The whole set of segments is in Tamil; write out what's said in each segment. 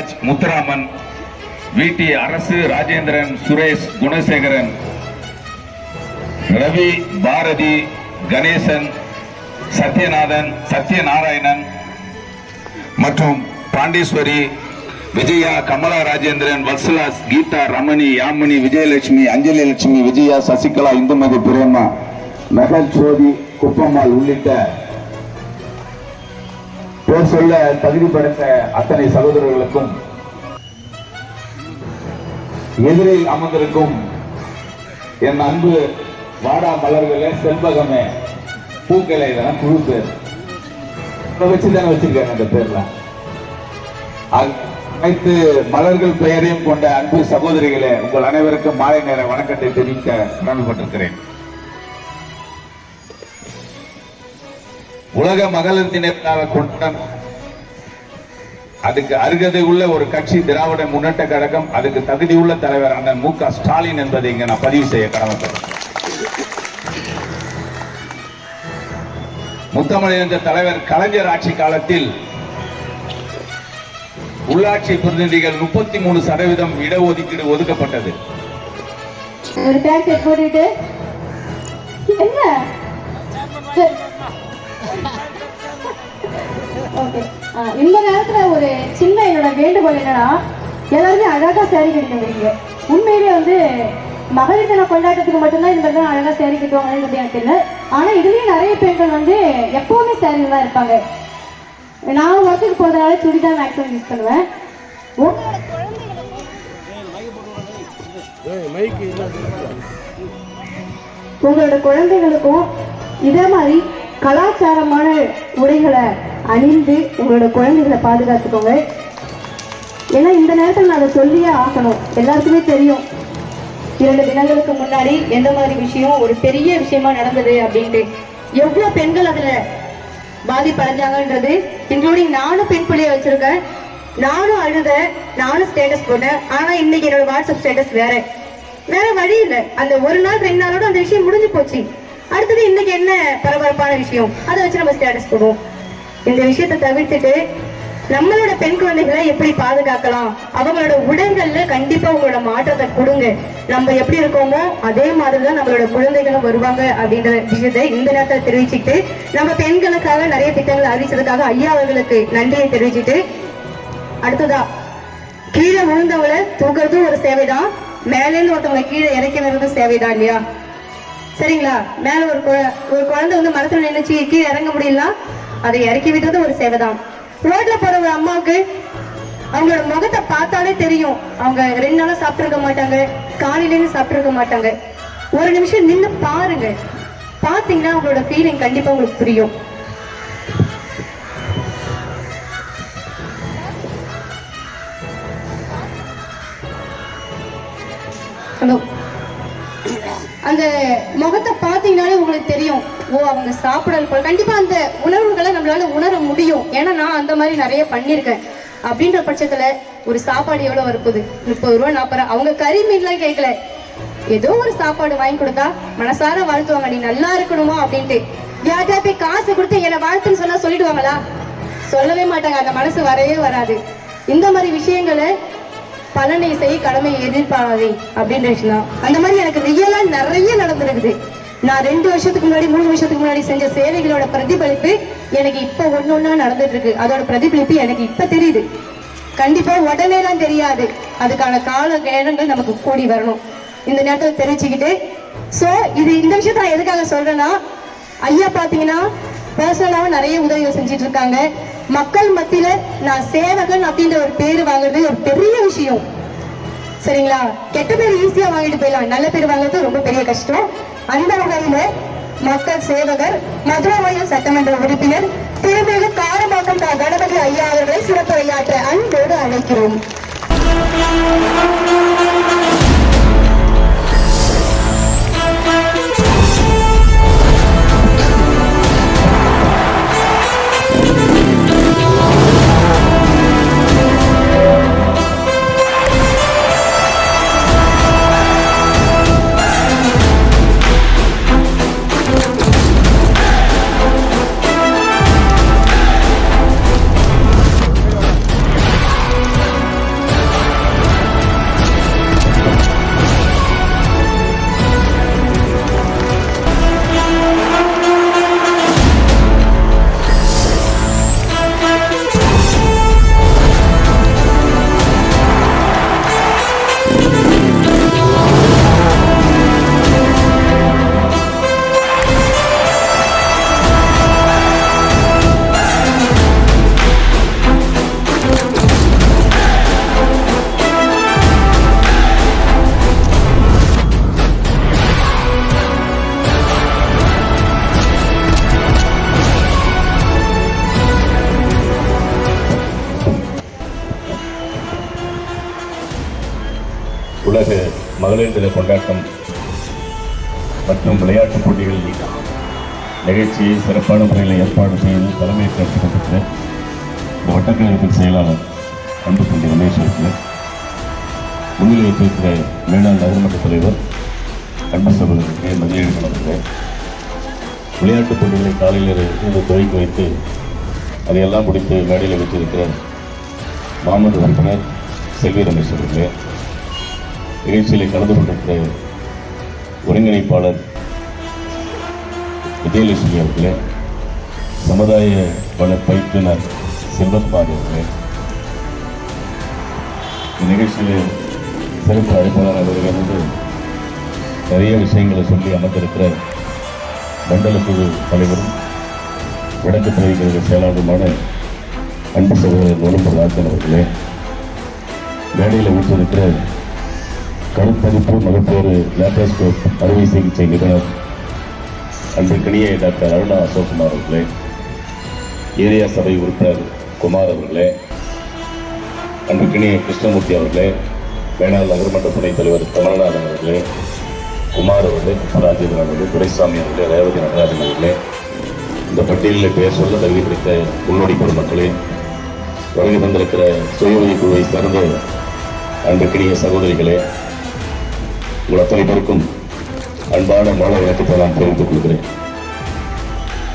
ஜெயராஜ் முத்துராமன் விடி அரசு ராஜேந்திரன் சுரேஷ் குணசேகரன் ரவி பாரதி கணேசன் சத்யநாதன் சத்யநாராயணன் மற்றும் பாண்டீஸ்வரி விஜயா கமலா ராஜேந்திரன் வத்சலாஸ் கீதா ரமணி யாமினி விஜயலட்சுமி அஞ்சலி லட்சுமி விஜயா சசிகலா இந்துமதி பிரேமா மெகல் ஜோதி குப்பம்மாள் உள்ளிட்ட பேர் சொல்ல தகுதி படைத்த அத்தனை சகோதரர்களுக்கும் எதிரில் அமர்ந்திருக்கும் என் அன்பு வாடா மலர்களே செல்வகமே பூக்களை இதெல்லாம் குழு பேர் இப்ப வச்சுதானே வச்சிருக்காங்க அந்த பேர்லாம். அனைத்து மலர்கள் பெயரையும் கொண்ட அன்பு சகோதரிகளே உங்கள் அனைவருக்கும் மாலை நேர வணக்கத்தை தெரிவிக்க கடமைப்பட்டிருக்கிறேன் உலக மகளிர் தினத்தாக கொண்டாடும் அதுக்கு அருகதை உள்ள ஒரு கட்சி திராவிட முன்னேற்ற கழகம் அதுக்கு தகுதி உள்ள தலைவர் அண்ணன் மு க ஸ்டாலின் என்பதை இங்க நான் பதிவு செய்ய கடமைப்படுறேன் முத்தமிழ் தலைவர் கலைஞர் ஆட்சி காலத்தில் உள்ளாட்சி பிரதிநிதிகள் முப்பத்தி மூணு சதவீதம் இடஒதுக்கீடு ஒதுக்கப்பட்டது. ஒரு பேக்கெட் போட்டுட்டு என்ன? ஓகே இந்த நேரத்துல ஒரு சின்ன என்னோட வேண்டுகோள் என்னன்னா எல்லாருமே அழகா சேரீ கட்டிட்டு உண்மையிலே வந்து மகளிர் தின கொண்டாட்டத்துக்கு மட்டும்தான் இந்த மாதிரி அழகா சேரீ கட்டுவாங்கன்றது எனக்கு தெரியல. ஆனா இதுலயும் நிறைய பெண்கள் வந்து எப்பவுமே சேரீல தான் இருப்பாங்க. நான் ஒர்க்குக்கு போறதுனால சுடிதார் மேக்ஸிமம் யூஸ் பண்ணுவேன். உங்களோட குழந்தைகளுக்கும் இதே மாதிரி கலாச்சாரமான உடைகளை அணிந்து உங்களோட குழந்தைகளை பாதுகாத்துக்கோங்க. ஏன்னா இந்த நேரத்தில் நான் அதை சொல்லியே ஆகணும். எல்லாருக்குமே தெரியும். இரண்டு தினங்களுக்கு முன்னாடி எந்த மாதிரி விஷயம் ஒரு பெரிய விஷயமா நடந்தது அப்படின்ட்டு. எவ்வளோ பெண்கள் அதில் பாதிப்படைஞ்சாங்கன்றது இன்க்ளூடிங் நானும் பெண் பிள்ளைய வச்சிருக்கேன். நானும் அழுத நானும் ஸ்டேட்டஸ் போட்டேன். ஆனால் இன்னைக்கு என்னோட வாட்ஸ்அப் ஸ்டேட்டஸ் வேற. வேற வழி இல்லை. அந்த ஒரு நாள் ரெண்டு நாளோட அந்த விஷயம் முடிஞ்சு போச்சு. அடுத்தது இன்னைக்கு என்ன பரபரப்பான விஷயம்? அதை வச்சு நம்ம ஸ்டேட்டஸ் போடுவோம். இந்த விஷயத்தை தவிர்த்துட்டு நம்மளோட பெண் குழந்தைகளை எப்படி பாதுகாக்கலாம்? அவங்களோட உடல்கள்ல கண்டிப்பா உங்களோட மாற்றத்தை கொடுங்க. நம்ம எப்படி இருக்கோமோ அதே மாதிரி தான் நம்மளோட குழந்தைகளும் வருவாங்க அப்படின்ற விஷயத்தை இந்த நேரத்தில் தெரிவிச்சுட்டு நம்ம பெண்களுக்காக நிறைய திட்டங்களை அறிவிச்சதுக்காக ஐயா அவர்களுக்கு நன்றியை தெரிவிச்சுட்டு அடுத்ததா கீழே விழுந்தவங்களை தூக்குறதும் ஒரு சேவைதான் மேலேருந்து ஒருத்தவங்களை கீழே இறக்கி வர்றதும் சேவைதான் இல்லையா? சரிங்களா? மேல ஒரு குழ- ஒரு குழந்தை வந்து மரத்துல நினைச்சு கீழே இறங்க முடியல அதை இறக்கி விட்டது ஒரு சேவைதான். ரோட்ல போற ஒரு அம்மாவுக்கு அவங்களோட முகத்தை பார்த்தாலே தெரியும். அவங்க ரெண்டு நாளா சாப்பிட்டுருக்க மாட்டாங்க காலையிலேருந்து சாப்பிட்டுருக்க மாட்டாங்க. ஒரு நிமிஷம் நின்று பாருங்க. பாத்தீங்கன்னா அவங்களோட ஃபீலிங் கண்டிப்பா உங்களுக்கு புரியும். ஹலோ அந்த முகத்தை பார்த்தீங்கனாலே உங்களுக்கு தெரியும். ஓ அவங்க சாப்பிடல போல கண்டிப்பா அந்த உணர்வுகளை நம்மளால உணர முடியும். ஏன்னா நான் அந்த மாதிரி நிறைய பண்ணியிருக்கேன். அப்படின்ற பட்சத்துல ஒரு சாப்பாடு எவ்வளவு வரப்போகுது முப்பது ரூபா நாற்பது ரூபா. அவங்க கறி மீன்லாம் கேட்கல. ஏதோ ஒரு சாப்பாடு வாங்கி கொடுத்தா மனசார வாழ்த்துவாங்க. நீ நல்லா இருக்கணுமா? அப்படின்ட்டு. யார்கிட்ட போய் காசு கொடுத்து என்னை வாழ்த்துன்னு சொன்னா சொல்லிடுவாங்களா? சொல்லவே மாட்டாங்க. அந்த மனசு வரவே வராது. இந்த மாதிரி விஷயங்களை பலனை செய் கடமையை எதிர்பாராதே அப்படின்ற விஷயம் அந்த மாதிரி எனக்கு ரியலா நிறைய நடந்திருக்குது. நான் ரெண்டு வருஷத்துக்கு முன்னாடி மூணு வருஷத்துக்கு முன்னாடி செஞ்ச சேவைகளோட பிரதிபலிப்பு எனக்கு இப்ப ஒன்று ஒன்றா நடந்துட்டு இருக்கு அதோட பிரதிபலிப்பு எனக்கு இப்ப தெரியுது. கண்டிப்பா உடனேலாம் தெரியாது. அதுக்கான கால நேரங்கள் நமக்கு கூடி வரணும். இந்த நேரத்தில் தெரிஞ்சுக்கிட்டு சோ இது இந்த விஷயத்த நான் எதுக்காக சொல்றேன்னா ஐயா பாத்தீங்கன்னா பர்சனலாவும் நிறைய உதவிகள் செஞ்சுட்டு இருக்காங்க மக்கள் மத்தியில நான் சேவகன் அப்படின்ற ஒரு பேரு வாங்குறது ஒரு பெரிய விஷயம். சரிங்களா? கெட்ட பேர் ஈஸியா வாங்கிட்டு போயிடலாம். நல்ல பேர் வாங்குறது ரொம்ப பெரிய கஷ்டம். அந்த வகையில மக்கள் சேவகர் மதுரவாயல் சட்டமன்ற உறுப்பினர் திருமிகு காரமாக்கம் கணபதி ஐயா அவர்களை சிறப்புரையாற்ற அன்போடு அழைக்கிறோம். உலக மகளிர் தின கொண்டாட்டம் மற்றும் விளையாட்டுப் போட்டிகள் நிகழ்ச்சியை சிறப்பான முறையில் ஏற்பாடு செய்து தலைமையேற்று நடத்தப்பட்ட இந்த வட்டக்கழகத்தின் செயலாளர் அன்புக்குண்டி ரமேஷ் அவர்கள் முன்னிலை வைத்திருக்கிற மேலாண் நகர்மன்ற தலைவர் அன்பு சகோதரருக்கு மதியம் விளையாட்டுப் போட்டிகளை காலையில் இருந்து துவக்கி வைத்து அதையெல்லாம் முடித்து மேடையில் வைத்திருக்கிற மாமது உறுப்பினர் செல்வி ரமேஷ் அவர்களே நிகழ்ச்சியில் கலந்து கொண்டிருக்கிற ஒருங்கிணைப்பாளர் விஜயலட்சுமி அவர்களே சமுதாய வள பயிற்றுனர் செல்வகுமார் அவர்களே இந்த நிகழ்ச்சியில் சிறப்பு அழைப்பாளர் அவர்கள் நிறைய விஷயங்களை சொல்லி அமர்ந்திருக்கிற மண்டல குழு தலைவரும் வடக்கு பகுதிகளுக்கு செயலாளருமான அன்பு சகோதரர் நுழம்பு ராஜன் அவர்களே மேடையில் வீட்டிருக்கிற கருப்பதிப்பு மகப்பேறு லேப்டாஸ்கோப் அறுவை சிகிச்சை நிபுணர் அன்றைக்கணிய டாக்டர் அருணா அசோக்குமார் அவர்களே ஏரியா சபை உறுப்பினர் குமார் அவர்களே அன்றைக்கணிய கிருஷ்ணமூர்த்தி அவர்களே வேணாள் நகர்மன்ற துணைத் தலைவர் கமல்நாதன் அவர்களே குமார் அவர்களே ராஜேந்திரன் அவர்களே துரைசாமி அவர்களே ரேவதி நடராஜன் அவர்களே இந்த பட்டியலில் பெயர் சொல்ல தகுதி கிடைத்த முன்னோடி பொதுமக்களே வருகை தந்திருக்கிற சுய உதவி குழுவை சார்ந்த அன்றைக்கினிய சகோதரிகளே உங்கள் அத்தனை பேருக்கும் அன்பான மாலை இலக்கத்தை நான் தெரிவித்துக் கொள்கிறேன்.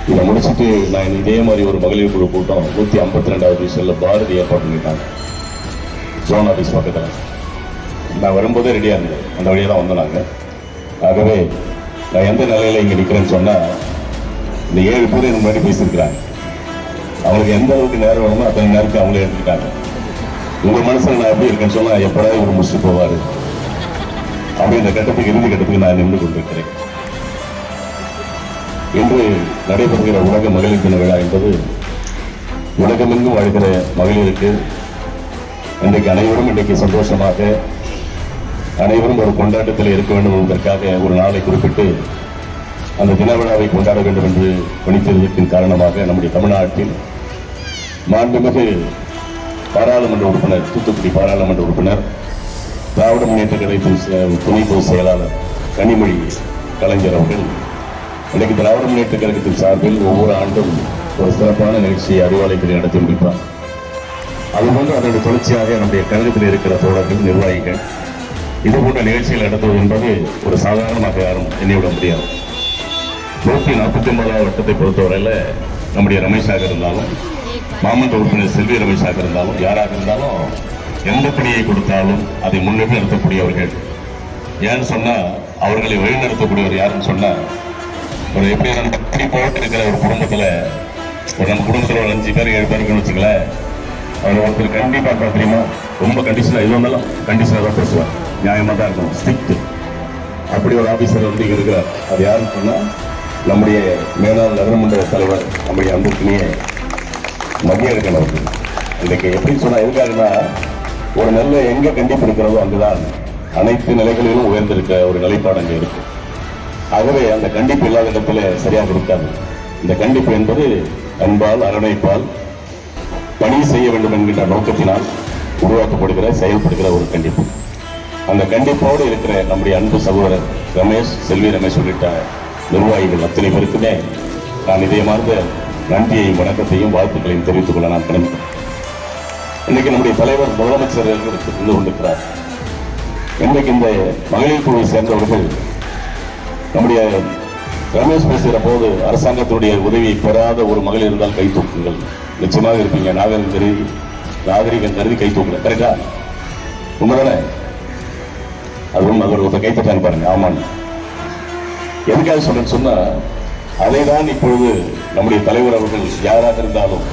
இதை முடிச்சுட்டு நான் இதே மாதிரி ஒரு மகளிர் குழு கூட்டம் நூற்றி ஐம்பத்தி ரெண்டாவது செல்ல பாரதி ஏற்பாடு பண்ணிட்டாங்க. ஜோன் ஆஃபீஸ் பக்கத்தில். நான் வரும்போதே ரெடியாக இருந்தேன். அந்த வழியாக தான் வந்தோம் நாங்கள் ஆகவே நான் எந்த நிலையில் இங்கே நிற்கிறேன்னு சொன்னால் இந்த ஏழு பேர் எனக்கு முன்னாடி பேசியிருக்கிறாங்க. அவங்களுக்கு எந்த அளவுக்கு நேரம் வேணுமோ அத்தனை நேரத்துக்கு அவங்களே எடுத்துக்கிட்டாங்க. உங்க மனசுல நான் எப்படி இருக்கேன்னு சொன்னா எப்படா இவர் முடிச்சுட்டு போவாரு? அப்படின்ற கட்டத்துக்கு இறுதி கட்டத்துக்கு நான் நின்று கொண்டிருக்கிறேன். இன்று நடைபெறுகிற உலக மகளிர் தின விழா என்பது உலகமெங்கும் வாழ்கிற மகளிருக்கு இன்றைக்கு அனைவரும் இன்றைக்கு சந்தோஷமாக அனைவரும் ஒரு கொண்டாட்டத்தில் இருக்க வேண்டும் என்பதற்காக ஒரு நாளை குறிப்பிட்டு அந்த தின விழாவை கொண்டாட வேண்டும் என்று பணித்ததற்கின் காரணமாக நம்முடைய தமிழ்நாட்டில் மாண்புமிகு பாராளுமன்ற உறுப்பினர் தூத்துக்குடி பாராளுமன்ற உறுப்பினர் திராவிட முன்னேற்ற கழகத்தின் துணை பொதுச் செயலாளர் கனிமொழி கலைஞர் அவர்கள் இன்னைக்கு திராவிட முன்னேற்ற கழகத்தின் சார்பில் ஒவ்வொரு ஆண்டும் ஒரு சிறப்பான நிகழ்ச்சியை அறிவாலயத்தில் நடத்தி முடிப்பார் அதுபோன்று அதனுடைய தொடர்ச்சியாக நம்முடைய கழகத்தில் இருக்கிற தோழர்கள் நிர்வாகிகள் இது போன்ற நிகழ்ச்சிகள் நடத்துவது என்பது ஒரு சாதாரணமாக யாரும் எண்ணிவிட முடியாது. நூற்றி நாற்பத்தி ஒன்பதாவது வட்டத்தை பொறுத்தவரையில் நம்முடைய ரமேஷாக இருந்தாலும் மாமன்ற உறுப்பினர் செல்வி ரமேஷாக இருந்தாலும் யாராக இருந்தாலும் எந்த பணியை கொடுத்தாலும் அதை முன்னெடுத்து நடத்தக்கூடியவர்கள் ஏன்னு சொன்னால் அவர்களை வழிநடத்தக்கூடியவர் யாருன்னு சொன்னால் ஒரு எப்படி நம்ம படி போட்டு இருக்கிற ஒரு குடும்பத்தில் ஒரு நம்ம குடும்பத்தில் ஒரு அஞ்சு பேர் ஏழு பேருக்குன்னு வச்சுக்கலேன் அவர் ஒருத்தர் கண்டிப்பாக இருப்பார் தெரியுமா? ரொம்ப கண்டிஷனாக இது வந்தாலும் கண்டிஷனாக தான் பேசுவார் நியாயமாக தான் இருக்கும் ஸ்ட்ரிக்ட் அப்படி ஒரு ஆஃபீஸர் வந்து இங்கே இருக்கிறார். அது யாருன்னு சொன்னால் நம்முடைய மேலாள் நகரமன்ற தலைவர் நம்முடைய அன்புக்குனியே மதியம் இருக்கணும் அவருக்கு இன்றைக்கு எப்படி சொன்னால் எதுக்காகனா ஒரு நல்ல எங்க கண்டிப்பு இருக்கிறதோ அங்குதான். அனைத்து நிலைகளிலும் உயர்ந்திருக்க ஒரு நிலைப்பாடு அங்கே இருக்கும் ஆகவே அந்த கண்டிப்பு இல்லாத இடத்துல சரியாக இருக்காது இந்த கண்டிப்பு என்பது அன்பால் அரவணைப்பால் பணி செய்ய வேண்டும் என்கின்ற நோக்கத்தினால் உருவாக்கப்படுகிற செயல்படுகிற ஒரு கண்டிப்பு. அந்த கண்டிப்போடு இருக்கிற நம்முடைய அன்பு சகோதரர் ரமேஷ் செல்வி ரமேஷ் உள்ளிட்ட நிர்வாகிகள் அத்தனை பேருக்குமே நான் இதயமார்ந்த நன்றியையும் வணக்கத்தையும் வாழ்த்துக்களையும் தெரிவித்துக் கொள்ள நான் கிளம்பிட்டேன் இன்னைக்கு நம்முடைய தலைவர் முதலமைச்சர் இருந்து கொண்டிருக்கிறார். இன்றைக்கு இந்த மகளிர் குழுவை சேர்ந்தவர்கள் நம்முடைய ரமேஷ் பேசுகிற போது அரசாங்கத்தினுடைய உதவியை பெறாத ஒரு மகளிர் இருந்தால் கை தூக்குங்கள். நிச்சயமாக இருப்பீங்க. நாகரிகம் கருதி நாகரிகம் கருதி கை தூக்கல கரெக்டா உண்மைதானே? அது உண்மை. அவர் ஒருத்தர் கை தட்டாங்க பாருங்க. ஆமான்னு எதுக்காக சொல்றேன்னு சொன்னா அதை தான் இப்பொழுது நம்முடைய தலைவர் அவர்கள் யாராக இருந்தாலும்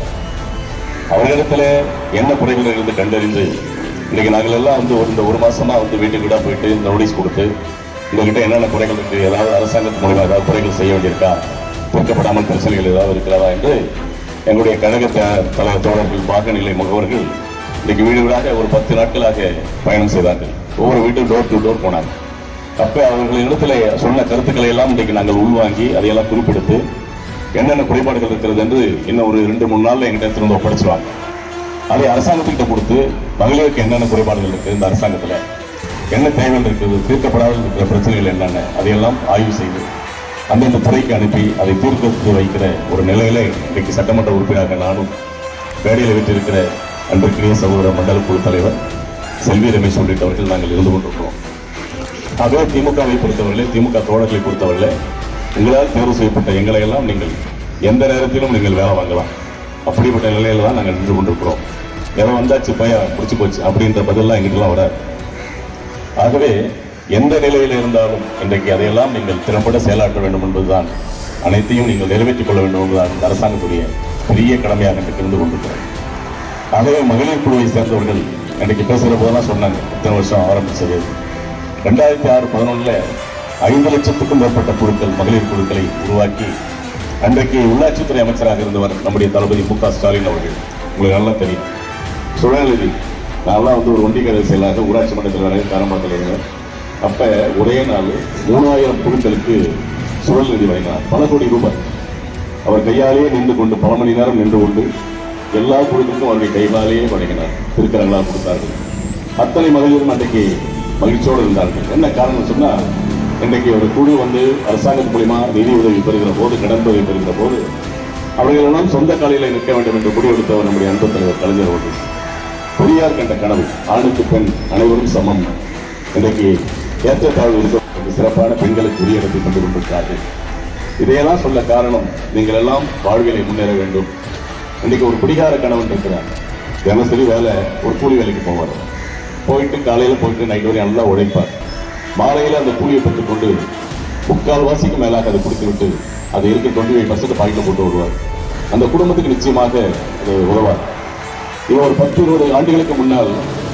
அவர்களிடத்துல என்ன குறைகள் இருந்து கண்டறிந்து இன்னைக்கு நாங்கள் எல்லாம் வந்து ஒரு இந்த ஒரு மாசமா வந்து வீட்டுக்கு வீடா போயிட்டு நோட்டீஸ் கொடுத்து உங்ககிட்ட என்னென்ன குறைகள் இருக்கு ஏதாவது அரசாங்கத்து மூலமா ஏதாவது குறைகள் செய்ய வேண்டியிருக்கா? தீர்க்கப்படாமல் பிரச்சனைகள் ஏதாவது இருக்கிறதா என்று எங்களுடைய கழக தலைவர் தோழர்கள் பாகநிலை முகவர்கள் இன்னைக்கு வீடு வீடாக ஒரு பத்து நாட்களாக பயணம் செய்தார்கள். ஒவ்வொரு வீட்டும் டோர் டு டோர் போனாங்க. அப்ப அவர்களிடத்துல சொன்ன கருத்துக்களை எல்லாம் இன்றைக்கு நாங்கள் உள்வாங்கி அதையெல்லாம் குறிப்பிடுத்து என்னென்ன குறைபாடுகள் இருக்கிறது என்று இன்னும் ஒரு ரெண்டு மூணு நாளில் எங்கிட்ட திரும்ப ஒப்படைச்சிருவாங்க. அதை அரசாங்கத்துக்கிட்ட கொடுத்து மகளிருக்கு என்னென்ன குறைபாடுகள் இருக்குது இந்த அரசாங்கத்தில்? என்ன தேவைகள் இருக்குது? தீர்க்கப்படாத இருக்கிற பிரச்சனைகள் என்னென்ன? அதையெல்லாம் ஆய்வு செய்து அந்தந்த துறைக்கு அனுப்பி அதை தீர்க்கத்து வைக்கிற ஒரு நிலையில இன்றைக்கு சட்டமன்ற உறுப்பினராக நானும் மேடையில் வைத்திருக்கிற அன்றைக்கிரிய சகோதர மண்டல குழு தலைவர் செல்வி ரமேஷ் உள்ளிட்டவர்கள் நாங்கள் இருந்து கொண்டிருக்கிறோம். ஆகவே திமுகவை பொறுத்தவரை திமுக தோழர்களை பொறுத்தவரை உங்களால் தேர்வு செய்யப்பட்ட எங்களை எல்லாம் நீங்கள் எந்த நேரத்திலும் நீங்கள் வேலை வாங்கலாம். அப்படிப்பட்ட நிலையில தான் நாங்கள் நின்று கொண்டிருக்கிறோம். ஏதோ வந்தாச்சு பையா முடிச்சு போச்சு அப்படின்ற பதிலாம் எங்கிட்டலாம் வராது. ஆகவே எந்த நிலையில் இருந்தாலும் இன்றைக்கு அதையெல்லாம் நீங்கள் திறம்பட செயலாற்ற வேண்டும் என்பதுதான் அனைத்தையும் நீங்கள் நிறைவேற்றிக் கொள்ள வேண்டும் என்பதுதான் இந்த அரசாங்கத்துடைய பெரிய கடமையாக இன்றைக்கு இருந்து கொண்டிருக்கிறோம். ஆகவே மகளிர் குழுவை சேர்ந்தவர்கள் இன்றைக்கு பேசுகிற போதெல்லாம் சொன்னாங்க இத்தனை வருஷம் ஆரம்பித்தது ரெண்டாயிரத்தி ஆறு பதினொன்றில் ஐந்து லட்சத்துக்கும் மேற்பட்ட குழுக்கள் மகளிர் குழுக்களை உருவாக்கி அன்றைக்கு உள்ளாட்சித்துறை அமைச்சராக இருந்தவர் நம்முடைய தளபதி மு க ஸ்டாலின் அவர்கள். உங்களுக்கு நல்லா தெரியும். சுழநிதி நான்லாம் வந்து ஒரு ஒண்டிக்கரை செயலாக ஊராட்சி மன்றத்தில் வேலை காரம்பாத்தில் இருந்தேன் அப்போ ஒரே நாள் மூணாயிரம் குழுக்களுக்கு சுழல் நிதி வழங்கினார். பல கோடி ரூபாய். அவர் கையாலேயே நின்று கொண்டு பல மணி நேரம் நின்று கொண்டு எல்லா குழுக்களுக்கும் அவருடைய கைவாலேயே வழங்கினார். திருக்கரங்களாக கொடுத்தார்கள். அத்தனை மகளிரும் அன்றைக்கு மகிழ்ச்சியோடு இருந்தார்கள். என்ன காரணம் சொன்னால் இன்றைக்கு ஒரு குழு வந்து அரசாங்கத்து மூலிமா நிதி உதவி பெறுகிற போது கடன் உதவி பெறுகிற போது அவர்களெல்லாம் சொந்த காலையில் நிற்க வேண்டும் என்று முடிவெடுத்தவர் நம்முடைய அன்பு தலைவர் கலைஞர் அவர்கள். பெரியார் கண்ட கனவு ஆணுக்கு பெண் அனைவரும் சமம். இன்றைக்கு ஏற்றத்தாழ்வு இருக்க சிறப்பான பெண்களுக்கு உரிய இடத்தை கொண்டு கொண்டிருக்கிறார்கள் இதையெல்லாம் சொல்ல காரணம் நீங்கள் எல்லாம் வாழ்விலை முன்னேற வேண்டும். இன்றைக்கு ஒரு குடிகார கணவன் இருக்கிறார் தினசரி வேலை ஒரு கூலி வேலைக்கு போவார். போயிட்டு காலையில் போயிட்டு நைட் வரையும் நல்லா உழைப்பார். மாலையில் அந்த கூலியை பெற்றுக்கொண்டு முக்கால் வாசிக்கு மேலாக அதை கொடுத்துவிட்டு அதை இருக்க டுவெண்ட்டி ஃபைவ் பர்சன்ட் பாக்கெட்டில் போட்டு வருவார். அந்த குடும்பத்துக்கு நிச்சயமாக அது உதவார் இவர் ஒரு பத்து இருபது ஆண்டுகளுக்கு முன்னால்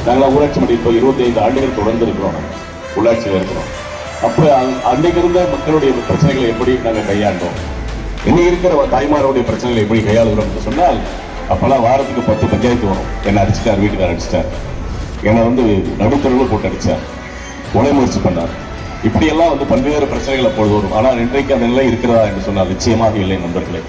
நாங்களாம் ஊராட்சி மன்ற இப்போ இருபத்தைந்து ஆண்டுகள் தொடர்ந்து இருக்கிறோம். உள்ளாட்சியில் இருக்கிறோம். அப்போ அ- அன்னைக்கு இருந்த மக்களுடைய பிரச்சனைகளை எப்படி நாங்கள் கையாண்டோம்? இன்னைக்கு இருக்கிற தாய்மாரோடைய பிரச்சனைகளை எப்படி கையாளுகிறோம் என்று சொன்னால் அப்போல்லாம் வாரத்துக்கு பத்து பஞ்சாயத்து வரும். என்னை அடிச்சிட்டார் வீட்டுக்காரர் அடிச்சிட்டார். என்னை வந்து நடுத்தருவில் போட்டு அடித்தார் கொலை முயற்சி பண்ணார். இப்படியெல்லாம் வந்து பல்வேறு பிரச்சனைகள் பொழுது வரும். ஆனால் இன்றைக்கு அந்த நிலை இருக்கிறதா என்று சொன்னால் நிச்சயமாக இல்லை நண்பர்களே.